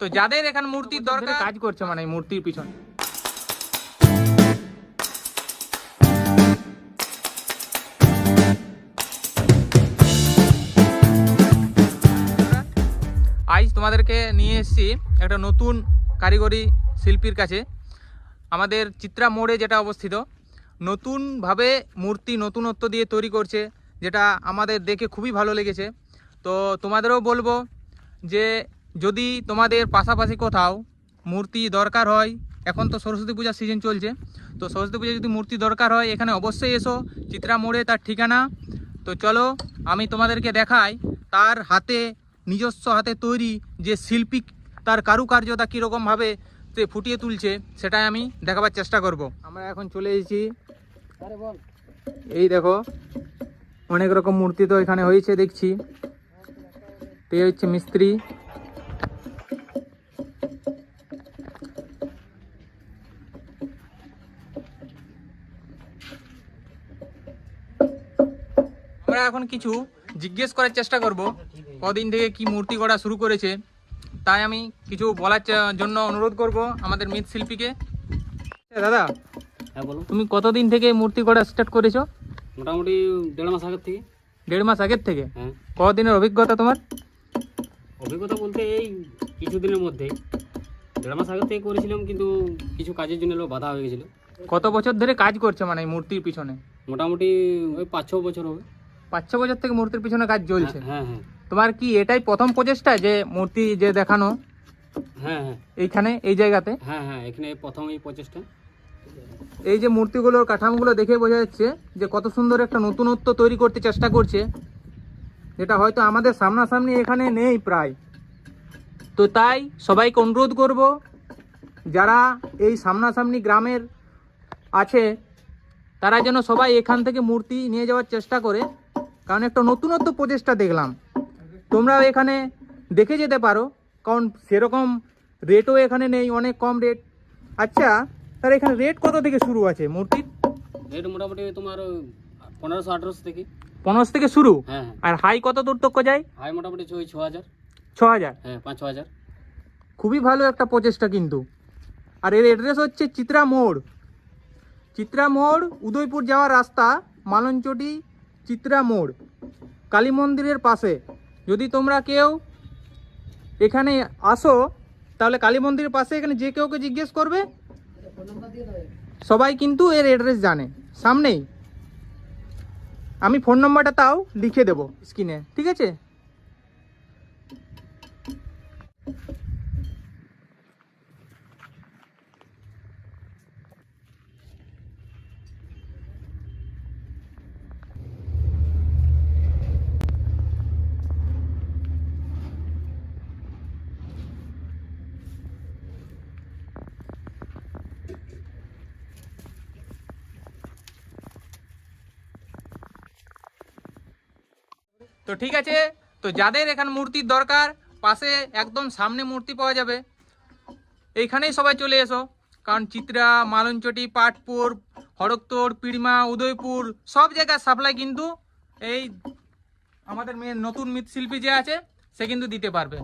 তো যাদের এখানে মূর্তির দরকার কাজ করছে মানে মূর্তির পিছনে। আজ তোমাদেরকে নিয়ে এসেছি একটা নতুন কারিগরি শিল্পীর কাছে। আমাদের চিত্রা মোড়ে যেটা অবস্থিত নতুনভাবে মূর্তি নতুনত্ব দিয়ে তৈরি করছে যেটা আমাদের দেখে খুবই ভালো লেগেছে। তো তোমাদেরও বলব যে যদি তোমাদের পাশাপাশি কোথাও মূর্তি দরকার হয়, এখন তো সরস্বতী পূজার সিজন চলছে, তো সরস্বতী পূজা যদি মূর্তি দরকার হয়, এখানে অবশ্যই এসো। চিত্রা মোড়ে তার ঠিকানা। তো চলো, আমি তোমাদেরকে দেখাই তার হাতে, নিজস্ব হাতে তৈরি যে শিল্পী, তার কারুকার্যতা কীরকমভাবে সে ফুটিয়ে তুলছে, সেটাই আমি দেখাবার চেষ্টা করব। আমরা এখন চলে এসেছি। এই দেখো, অনেক রকম মূর্তি তো এখানে হয়েছে, দেখছি। এই হচ্ছে মিস্ত্রি। আমরা এখন কিছু জিজ্ঞেস করার চেষ্টা করব কদিন থেকে কি মূর্তি গড়া শুরু করেছে তাই আমি কিছু বলার জন্য অনুরোধ করব আমাদের মৃৎশিল্পীকে এ দাদা হ্যাঁ তুমি কতদিন থেকে মূর্তি গড়া স্টার্ট করেছ? মোটামুটি দেড় মাস আগের থেকে। দেড় মাস আগের থেকে? হ্যাঁ। কদিনের অভিজ্ঞতা তোমার? অভিজ্ঞতা বলতে এই কিছুদিনের মধ্যেই। দেড় মাস আগের থেকে করেছিলাম কিন্তু কিছু কাজের জন্য বাধা হয়ে গেছিল। কত বছর ধরে কাজ করছে মানে মূর্তির পিছনে? মোটামুটি ওই পাঁচ ছ বছর হবে। পাঁচ ছ বছর থেকে মূর্তির পিছনে কাজ চলছে। হ্যাঁ হ্যাঁ তোমার কি এটাই প্রথম প্রচেষ্টা যে মূর্তি যে দেখানো? হ্যাঁ হ্যাঁ। এইখানে এই জায়গাতে? হ্যাঁ হ্যাঁ এখানে প্রথম এই প্রচেষ্টা। এই যে মূর্তিগুলোর কাঠামোগুলো দেখে বোঝা যাচ্ছে যে কত সুন্দর একটা নতুনত্ব তৈরি করতে চেষ্টা করছে। যেটা হয়তো আমাদের সামনাসামনি এখানে নেই প্রায়। তো তাই সবাইকে অনুরোধ করব যারা এই সামনাসামনি গ্রামের আছে তারা যেন সবাই এখান থেকে মূর্তি নিয়ে যাওয়ার চেষ্টা করে। কারণ একটা নতুনত্ব প্রচেষ্টা দেখলাম। তোমরাও এখানে দেখে যেতে পারো কারণ সেরকম রেটও এখানে নেই অনেক কম রেট আচ্ছা তার এখানে রেট কত থেকে শুরু আছে মূর্তির রেট মোটামুটি তোমার পনেরোশো আঠেরোশো থেকে। পনেরো থেকে শুরু? হ্যাঁ হ্যাঁ। আর হাই কত দূর তক্ক যায়? হাই মোটামুটি ওই ছ হাজার। ছ হাজার? হ্যাঁ পাঁচ ছ হাজার। খুবই ভালো একটা প্রচেষ্টা কিন্তু। আর এর অ্যাড্রেস হচ্ছে চিত্রা মোড়। চিত্রা মোড় উদয়পুর যাওয়ার রাস্তা মালঞ্চটি চিত্রা মোড় কালী মন্দিরের পাশে। যদি তোমরা কেউ এখানে আসো, তাহলে কালী মন্দিরের পাশে এখানে যে কেউকে জিজ্ঞেস করবে, সবাই কিন্তু এর অ্যাড্রেস জানে। সামনেই। আমি ফোন নম্বরটা তাও লিখে দেবো স্ক্রিনে ঠিক আছে? তো ঠিক আছে, তো যাদের এখানে মূর্তির দরকার, পাশে একদম সামনে মূর্তি পাওয়া যাবে। এইখানেই সবাই চলে এসো, কারণ চিত্রা, মালনচটি, পাটপুর হরক্তর পিড়মা উদয়পুর, সব জায়গার সাপ্লাই কিন্তু এই আমাদের মেয়ে নতুন মৃৎশিল্পী যে আছে, সে কিন্তু দিতে পারবে।